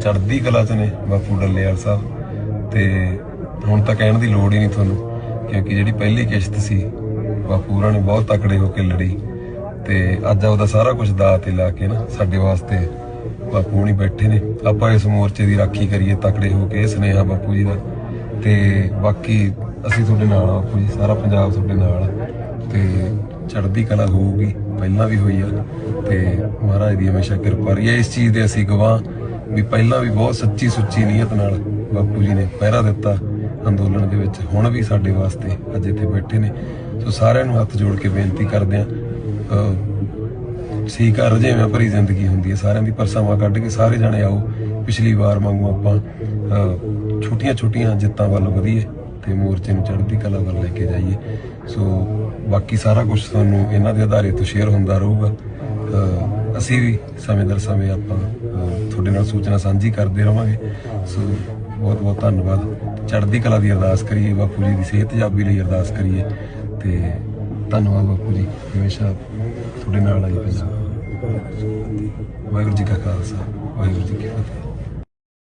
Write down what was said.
ਚੜ੍ਹਦੀ ਕਲਾ ਚ ਨੇ ਬਾਪੂ ਡੱਲੇਵਾਲ ਸਾਹਿਬ। ਤੇ ਹੁਣ ਤਾਂ ਕਹਿਣ ਦੀ ਲੋੜ ਹੀ ਨਹੀਂ ਤੁਹਾਨੂੰ, ਕਿਉਂਕਿ ਜਿਹੜੀ ਪਹਿਲੀ ਕਿਸ਼ਤ ਸੀ, ਬਾਪੂ ਹੋਰਾਂ ਨੇ ਬਹੁਤ ਤਕੜੇ ਹੋ ਕੇ ਲੜੀ। ਤੇ ਅੱਜ ਉਹਦਾ ਸਾਰਾ ਕੁਝ ਦਾਅ ਤੇ ਲਾ ਕੇ ਨਾ ਸਾਡੇ ਵਾਸਤੇ ਬਾਪੂ ਹੁਣੀ ਬੈਠੇ ਨੇ। ਆਪਾਂ ਇਸ ਮੋਰਚੇ ਦੀ ਰਾਖੀ ਕਰੀਏ ਤਕੜੇ ਹੋ ਕੇ ਇਹ ਸੁਨੇਹਾ ਬਾਪੂ ਜੀ ਦਾ। ਤੇ ਬਾਕੀ ਅਸੀਂ ਤੁਹਾਡੇ ਨਾਲ ਆ ਬਾਪੂ ਜੀ, ਸਾਰਾ ਪੰਜਾਬ ਤੁਹਾਡੇ ਨਾਲ ਆ। ਤੇ ਚੜ੍ਹਦੀ ਕਲਾ ਹੋਊਗੀ, ਪਹਿਲਾਂ ਵੀ ਹੋਈ ਆ। ਤੇ ਮਹਾਰਾਜ ਦੀ ਹਮੇਸ਼ਾ ਕਿਰਪਾ ਰਹੀ ਹੈ ਇਸ ਚੀਜ਼ ਦੇ ਅਸੀਂ ਗਵਾਹ ਵੀ ਪਹਿਲਾਂ ਵੀ ਬਹੁਤ ਸੱਚੀ ਸੁੱਚੀ ਨੀਅਤ ਨਾਲ ਬਾਪੂ ਜੀ ਨੇ ਪਹਿਰਾ ਦਿੱਤਾ ਅੰਦੋਲਨ ਦੇ ਵਿੱਚ। ਹੁਣ ਵੀ ਸਾਡੇ ਵਾਸਤੇ ਅੱਜ ਇੱਥੇ ਬੈਠੇ ਨੇ। ਸੋ ਸਾਰਿਆਂ ਨੂੰ ਹੱਥ ਜੋੜ ਕੇ ਬੇਨਤੀ ਕਰਦੇ ਆ ਸੀ ਕਰ ਜਿਵੇਂ ਭਰੀ ਜ਼ਿੰਦਗੀ ਹੁੰਦੀ ਹੈ। ਸਾਰਿਆਂ ਦੀ ਪਰਸਾਵਾਂ ਕੱਢ ਕੇ ਸਾਰੇ ਜਣੇ ਆਓ। ਪਿਛਲੀ ਵਾਰ ਵਾਂਗੂ ਆਪਾਂ ਛੋਟੀਆਂ ਛੋਟੀਆਂ ਜਿੱਤਾਂ ਵੱਲ ਵਧੀਏ ਤੇ ਮੋਰਚੇ ਨੂੰ ਚੜ੍ਹਦੀ ਕਲਾ ਵੱਲ ਲੈ ਕੇ ਜਾਈਏ। ਸੋ ਬਾਕੀ ਸਾਰਾ ਕੁਝ ਤੁਹਾਨੂੰ ਇਹਨਾਂ ਦੇ ਆਧਾਰੇ ਤੋਂ ਸ਼ੇਅਰ ਹੁੰਦਾ ਰਹੂਗਾ। ਅਹ, ਅਸੀਂ ਵੀ ਸਮੇਂ ਦਰ ਸਮੇਂ ਆਪਾਂ ਤੁਹਾਡੇ ਨਾਲ ਸੂਚਨਾ ਸਾਂਝੀ ਕਰਦੇ ਰਵਾਂਗੇ। ਸੋ ਬਹੁਤ ਬਹੁਤ ਧੰਨਵਾਦ। ਚੜ੍ਹਦੀ ਕਲਾ ਦੀ ਅਰਦਾਸ ਕਰੀਏ, ਬਾਪੂ ਜੀ ਦੀ ਸਿਹਤ ਜਾਬੀ ਲਈ ਅਰਦਾਸ ਕਰੀਏ। ਤੇ ਧੰਨਵਾਦ ਬਾਪੂ ਜੀ। ਹਮੇਸ਼ਾ ਤੁਹਾਡੇ ਨਾਲ ਆਈ ਪੰਜਾਬ। ਵਾਹਿਗੁਰੂ ਜੀ ਕਾ ਖਾਲਸਾ, ਵਾਹਿਗੁਰੂ ਜੀ ਕੀ ਫਤਿਹ।